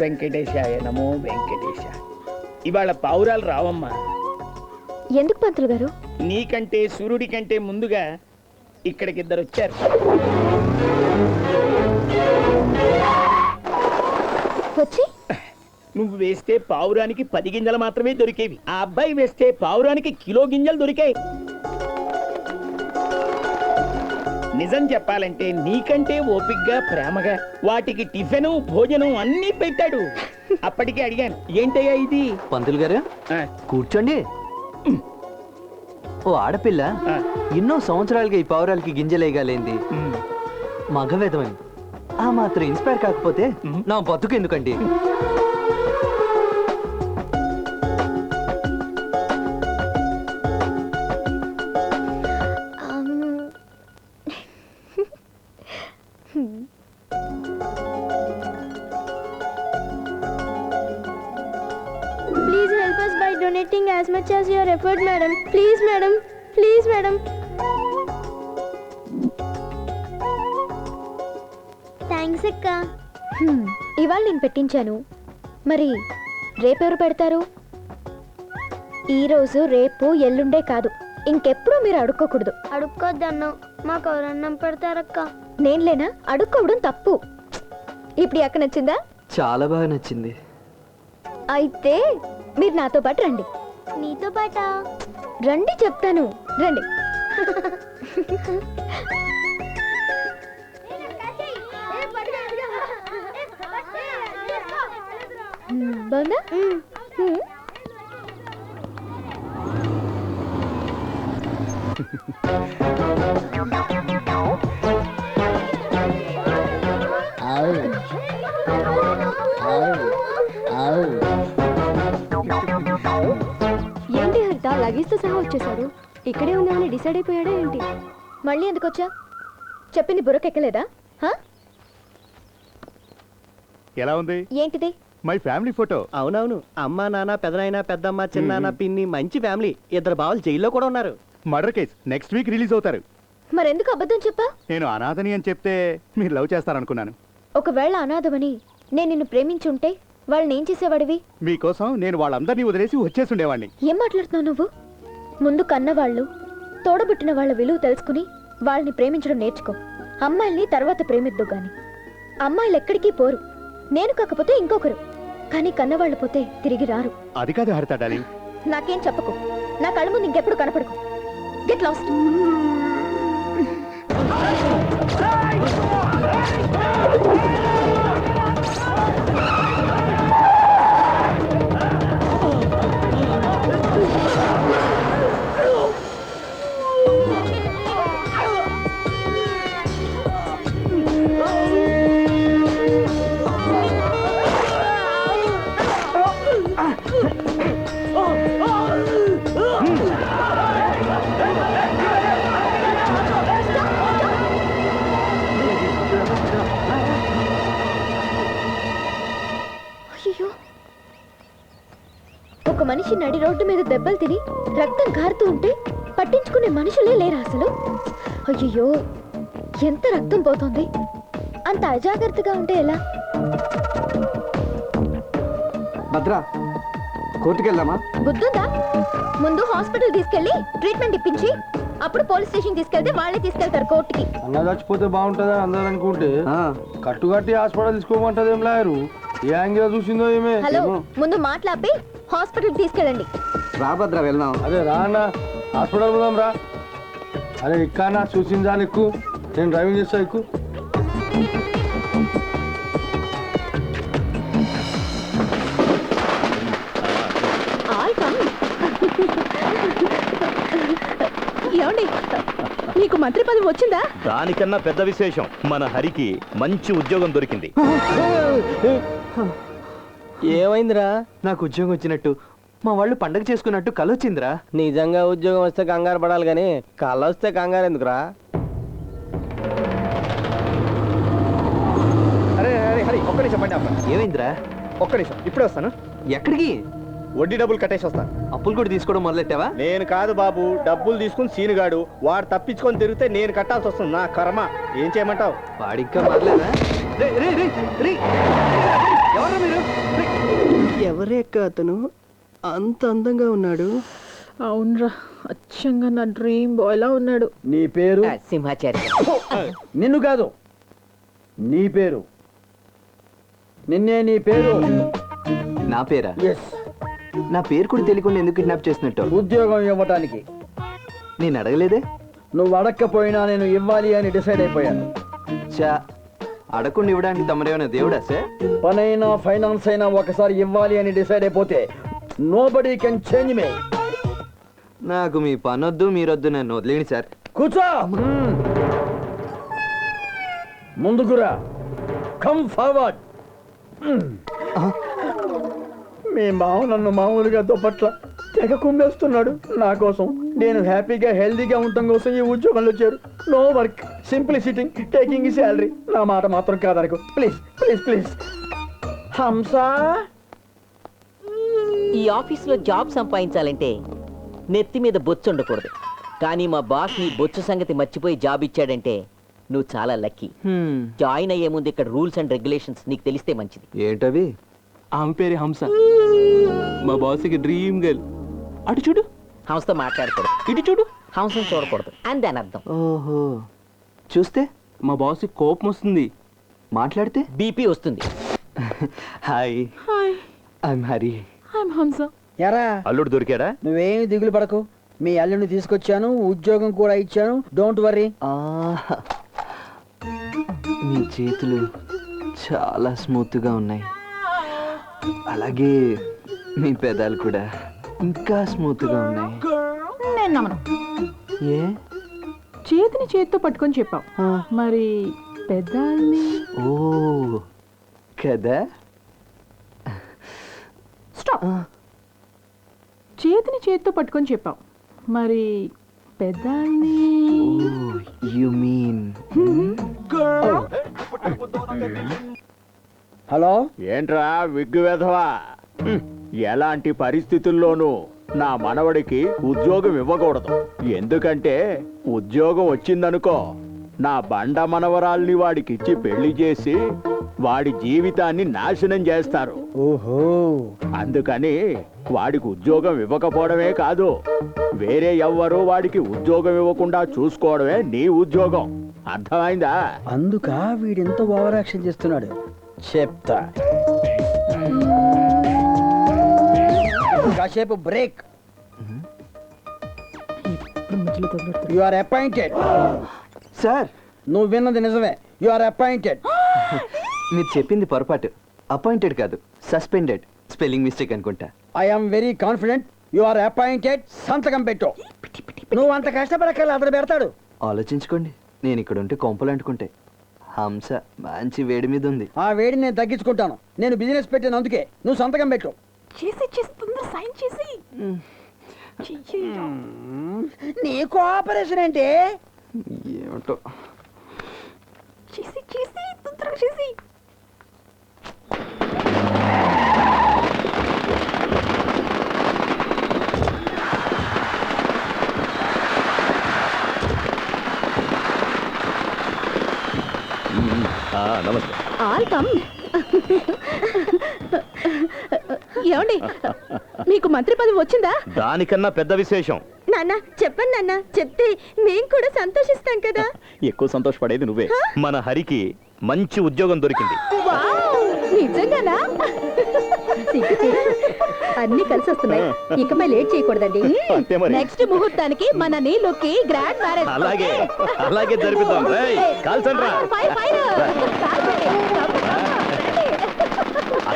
వెంకటేశాయ నమో వెంకటేశ ఇవాళ పావురాలు రావమ్మా. ఎందుకు పంతులు గారు? నీకంటే సూర్యుడి కంటే ముందుగా ఇక్కడికి ఇద్దరు వచ్చారు. వచ్చి? నువ్వు వేస్తే పావురానికి పది గింజలు మాత్రమే దొరికేవి. ఆ అబ్బాయి వేస్తే పావురానికి కిలో గింజలు దొరికాయి. నిజం చెప్పాలంటే నీకంటే ఓపిగ్గా ప్రేమగా వాటికి టిఫిను భోజనం అన్నీ పెట్టాడు. అప్పటికే అడిగాను ఏంటయ్యా ఇది? పంతులు గారు కూర్చోండి. ఓ ఆడపిల్ల ఎన్నో సంవత్సరాలుగా ఈ పావురాలకి గింజలేగాలేంది. మగవేదమని. ఆ మాత్రం ఇన్స్పైర్ కాకపోతే. నా బతుకు ఎందుకండి? Donating as much as your effort madam please madam please madam thanks అక్క. ఇవాళ నేను పెట్టించాను. మరి రేపెవరు పెడతారు? ఈరోజు రేపు ఎల్లుండే కాదు. ఇంకెప్పుడు మీరు అడుక్కోకూడదు. అడుక్కోద్దన్నావు మాకు ఎవరన్నం పెడతారక్క? నేను లేనా? అడుక్కోవడం తప్పు. ఇప్పుడు ఎక్కడ నచ్చిందా? చాలా బాగా నచ్చింది. అయితే మీరు నాతో పాటు రండి. నీతో పాట? రండి చెప్తాను. రండి. బాగుందా? మ్మ్. ఏంటి సహా వచ్చేసాడు ఇక్కడే ఉందామని డిసైడ్ అయిపోయాడా ఏంటి? మళ్ళీ ఎందుకు వచ్చా? చెప్పింది బుర్రకెక్కలేదా? హా? ఎలా ఉంది? ఏంటిది? My family photo. అవునవును. అమ్మ నాన్న పెదనాయన పెద్దమ్మ చిన్నాన్న పిన్ని మంచి ఫ్యామిలీ. ఇద్దరు బావలు జైల్లో కూడా ఉన్నారు. Murder case next week release అవుతారు. మరెందుకు అబద్ధం చెప్పా? నేను అనాథని అని చెప్తే మీరు లవ్ చేస్తారనుకున్నాను. ఒకవేళ అనాథమని నేను నిన్ను ప్రేమించుంటే వాళ్ళని ఏం చేసేవాడివి? మీకోసం నేను వాళ్ళందరినీ వదిలేసి వచ్చేసి ఉండేవాడిని ఏం మాట్లాడుతున్నావు నువ్వు? ముందు కన్నవాళ్ళు తోడబుట్టిన వాళ్ళ విలువ తెలుసుకుని వాళ్ళని ప్రేమించడం నేర్చుకో. అమ్మాయిల్ని తర్వాత ప్రేమిద్దు గాని. అమ్మాయిలు ఎక్కడికి పోరు. నేను కాకపోతే ఇంకొకరు. కానీ కన్నవాళ్ళు పోతే తిరిగి రారు. అది కాదు హరిత డాలింగ్ నాకేం చెప్పకు. నా కళ్ళ ముందు ఇంకెప్పుడు కనపడకు. Get lost. మనిషి నడి రోడ్డు మీద దెబ్బలు తిని రక్తం కారుతూ ఉంటే పట్టించుకునే మనుషులే లేరా అసలు? అయ్యో ఎంత రక్తం పోతుంది? అంత అజాగ్రత్తగా ఉంటే ఎలా? భద్రా కోర్టుకి వెళ్దామా బుద్ధుందా? ముందు హాస్పిటల్ తీసుకెళ్ళి ట్రీట్మెంట్ ఇప్పించి అప్పుడు పోలీస్ స్టేషన్ తీసుకెళ్తే వాళ్ళే తీసుకెళ్తారు కోర్టుకి. అన్న చచ్చిపోతే బాగుంటుందని అందరూ అనుకుంటే ఆ, కట్టుకట్టి హాస్పిటల్ తీసుకోమంటది ఏం లాయరు? ఏ యాంగిల్ చూసిందో ఏమే? హలో ముందు మాట్లాపి హాస్పిటల్ తీసుకెళ్ళండి. రా భద్రా వెళ్దాం. అదే రా అన్న. హాస్పిటల్ పోదాం రా. అరే చూసిన చాలు ఎక్కువ నేను డ్రైవింగ్ చేస్తా ఎక్కువ ఆల్ కమ్. ఏమండి? మీకు మంత్రి పదవి వచ్చిందా? దానికన్నా పెద్ద విశేషం మన హరికి మంచి ఉద్యోగం దొరికింది. ఏమైందిరా? నాకు ఉద్యోగం వచ్చినట్టు. మా వాళ్ళు పండగ చేసుకున్నట్టు కలొచ్చిందిరా నిజంగా ఉద్యోగం వస్తే కంగారు పడాలి కానీ కళ్ళ వస్తే కంగారు ఎందుకురా? అరే అరే హరి ఒక్క నిమిషం బండి ఆపండి. ఏమైందిరా? ఒక్క నిమిషం ఇప్పుడే వస్తాను. ఎక్కడికి? వడ్డీ డబ్బులు కట్టేసి వస్తాను అప్పులు కూడా తీసుకోవడం మొదలెట్టావా? నేను కాదు బాబు డబ్బులు తీసుకుని సీనుగాడు. వాడు తప్పించుకొని తిరిగితే నేను కట్టాల్సి వస్తుంది నా కర్మ. ఏం చేయమంటావు? వాడిఇంకా మారలేదా? రే రే రే రే. ఎవరు ఎవరేక్క అతను? అంత అందంగా ఉన్నాడు. అవునరా అచ్చంగా నా డ్రీమ్ బాయ్లా ఉన్నాడు. నీ పేరు? సింహాచారి. నిన్ను కాదు నీ పేరు. నిన్నే నీ పేరు? నా పేరా? నా పేరు కూడా తెలియకుండా ఎందుకు కిడ్నాప్ చేసినట్టు ఉద్యోగం ఇవ్వటానికి. నేను అడగలేదే? నువ్వు అడక్కపోయినా నేను ఇవ్వాలి అని డిసైడ్ అయిపోయాను. చా అడగకుండా ఇవ్వడానికి తమరేమైనా దేవుడా సార్? పనైనా ఫైనాన్స్ అయినా ఒకసారి ఇవ్వాలి అని డిసైడ్ అయిపోతే nobody can change me నాకు మీ పనొద్దు మీరొద్దు నన్ను వదిలేండి సార్. కూర్చో. ముందుకురా కమ్ ఫార్వర్డ్ మీ మామ నన్ను మామూలుగా దుప్పట్ల తెగ కుమ్మేస్తున్నాడు. నా కోసం నేను హ్యాపీగా హెల్దీగా ఉండటం కోసం ఈ ఉద్యోగంలో చేరు. No work simply sitting taking salary నా మాట మాత్రం కాదనకు. ప్లీజ్ ప్లీజ్ ప్లీజ్ హంసా ఈ ఆఫీస్లో జాబ్ సంపాదించాలంటే నెత్తి మీద బొచ్చు ఉండకూడదు. కానీ మా బాస్ నీ బొచ్చు సంగతి మర్చిపోయి జాబ్ ఇచ్చాడంటే నువ్వు చాలా లక్కీ. హ్మ్, జాయిన్ అయ్యే ముందు ఇక్కడ రూల్స్ అండ్ రెగ్యులేషన్స్ నీకు తెలిస్తే మంచిది. ఏంటవి? ఆమె పేరు హంస. మా బాస్కి డ్రీమ్ గర్ల్ అటు చూడు. హంసతో మాట్లాడకూడదు. ఇటు చూడు. హంసను చూడకూడదు. అని దాని అర్థం. ఓహో. చూస్తే మా బాస్ కోపం వస్తుంది. మాట్లాడితే? బీపీ వస్తుంది. Hi. Hi. I'm Hari. I'm Hamsa. ఎరా అల్లుడు దొరికాడా? నువ్వేమి దిగులు పడకు. మీ అల్లుని తీసుకొచ్చాను ఉద్యోగం కూడా ఇచ్చాను. డోంట్ వర్రీ ఆ, మీ చేతులు చాలా స్మూత్గా ఉన్నాయి. అలాగే మీ పెదాలు కూడా ఇంకా స్మూత్గా ఉన్నాయి. ఏ? చేతిని చేతితో పట్టుకొని చెప్పావు ఆ, మరి పెద్దాల్ని? ఓ కదా? స్టాప్. చేతిని చేతితో పట్టుకొని చెప్పావు మరి పెద్దాల్ని? You mean. హలో? ఏంట్రా విగ్గు వెధవా. ఎలాంటి పరిస్థితుల్లోనూ నా మనవడికి ఉద్యోగం ఇవ్వకూడదు. ఎందుకంటే ఉద్యోగం వచ్చిందనుకో నా బండ మనవరాల్ని వాడికిచ్చి పెళ్ళి చేసి వాడి జీవితాన్ని నాశనం చేస్తారు. ఓహో. అందుకని వాడికి ఉద్యోగం ఇవ్వకపోవడమే కాదు వేరే ఎవ్వరూ వాడికి ఉద్యోగం ఇవ్వకుండా చూసుకోవడమే నీ ఉద్యోగం. అర్థమైందా? అందుక వీడింత ఓవర్ యాక్షన్ చేస్తున్నాడు. చెప్తా. కాసేపు break. You are appointed sir నువ్వు విన్నది నిజమే. యు ఆర్ అపాయింటెడ్ మీరు చెప్పింది పొరపాటు. అపాయింటెడ్ కాదు సస్పెండెడ్ స్పెల్లింగ్ మిస్టేక్ అనుకుంటా. I'm very confident you are appointed సంతకం పెట్టు. నువ్వు అంత కష్టపడక్కర్లే అతను పెడతాడు. ఆలోచించుకోండి నేను ఇక్కడ ఉంటే కొంపలు అంటుకుంటే. హంస మంచి వేడి మీద ఉంది. ఆ వేడిని నేను తగ్గించుకుంటాను. నేను బిజినెస్ పెట్టాను అందుకే నువ్వు సంతకం పెట్టు. చేసి చేసి తొందర సైన్ చేసి? చెయ్యి. నీ కోఆపరేషన్ ఏంటి? ఏమిటో? చేసి చేసి తొందరగా చేసి. నమస్తే. ఆల్ కమ్ ఏమండి? మీకు మంత్రి పదవి వచ్చిందా? దానికన్నా పెద్ద విశేషం. నాన్న చెప్పండి నాన్న. చెప్తే మేం కూడా సంతోషిస్తాం కదా. ఎక్కువ సంతోషపడేది నువ్వే. మన హరికి మంచి ఉద్యోగం దొరికింది. నిజంగానా? అన్ని కలిసి వస్తున్నాయి. ఇకపై లేట్ చేయకూడదండి. నెక్స్ట్ ముహూర్తానికి మన నీళ్ళకి గ్రాండ్ మ్యారేజ్. అలాగే. అలాగే. కాల్చండి.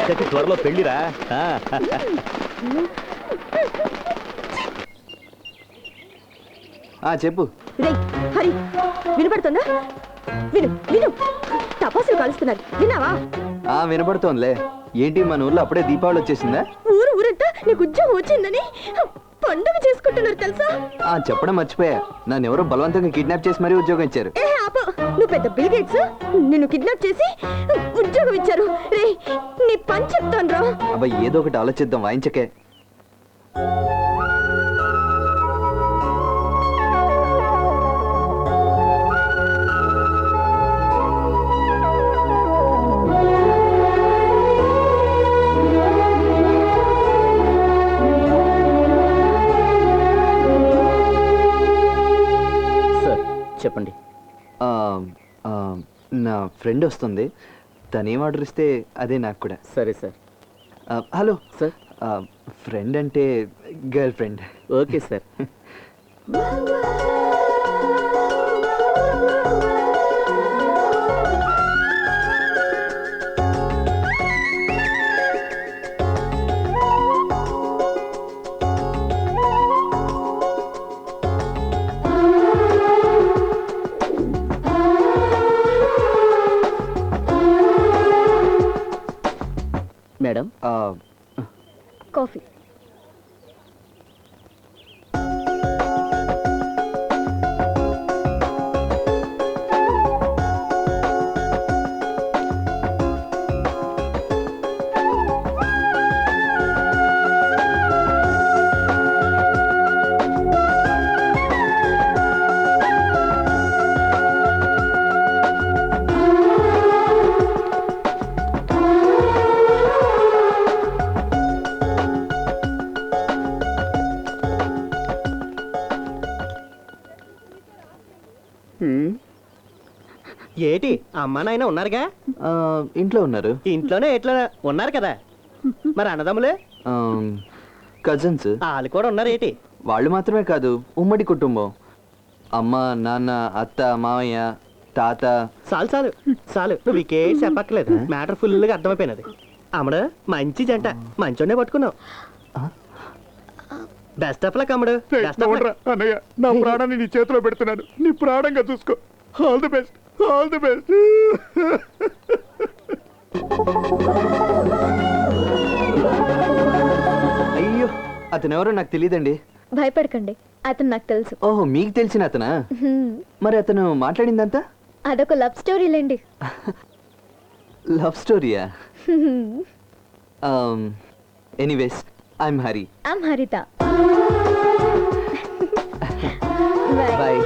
అక్కకి త్వరలో పెళ్ళిరా చెప్పు. హరి వినపడుతుందా? విను విను. తపాసులు కలుస్తున్నారు. విన్నావా? ఆ వినపడుతోందిలే. ఏంటి మన ఊర్లో అప్పుడే దీపావళి వచ్చేసిందా? ఊరు ఊరంతా నీకు ఉద్యోగం వచ్చిందని పండుగ చేసుకుంటున్నారు తెలుసా? ఆ చెప్పడం మర్చిపోయా. నన్ను ఎవరో బలవంతంగా కిడ్నాప్ చేసి మరీ ఉద్యోగం ఇచ్చారు. నువ్వు పెద్ద బిల్ గేట్స్? నిన్ను కిడ్నాప్ చేసి ఉద్యోగం ఇచ్చారు. రే నీ పని చెప్తాను రా. అబ్బా ఏదో ఒకటి ఆలోచిద్దాం వాయించకే. చెప్పండి. నా ఫ్రెండ్ వస్తుంది. తనేం ఆర్డర్ ఇస్తే అదే నాకు కూడా. సరే సార్. హలో. సార్? ఫ్రెండ్ అంటే girlfriend okay sir. uh, ఏటి అమ్మా నాయన ఉన్నారుగా? ఇంట్లో ఉన్నారు. ఇంట్లోనే ఎట్లా ఉన్నారు కదా? మరి అన్నదమ్ములే? కజిన్స్. వాళ్ళు కూడా ఉన్నారు ఏటి? వాళ్ళు మాత్రమే కాదు ఉమ్మడి కుటుంబం. అమ్మ నాన్న అత్త మామయ్య తాత. చాలు చాలు చాలు. నువ్వు ఇంకే చెప్పక్కర్లేదు. మ్యాటర్ ఫుల్గా అర్థమైపోయినది. అమ్మడు మంచి జంట. మంచోనే పట్టుకున్నావు. బెస్ట్ ఆఫ్ లక్ అమ్మడు. బెస్ట్ ఆఫ్ అన్నయ్య. నా ప్రాణాన్ని నీ చేతిలో పెడుతున్నాను. నీ ప్రాణంగా చూసుకో. All the best all the best అయ్యో అతను ఎవరో నాకు తెలియదండి భయపడకండి అతను నాకు తెలుసు. ఓహో మీకు తెలిసిన అతనా. మరి అతను మాట్లాడిందంతా? అదొక love స్టోరీలేండి love స్టోరీయా? Anyways I'm Hari I'm Haritha bye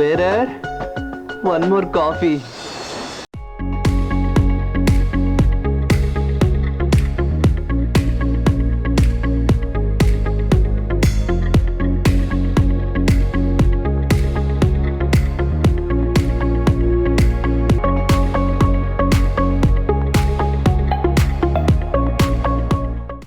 bye bearer one more coffee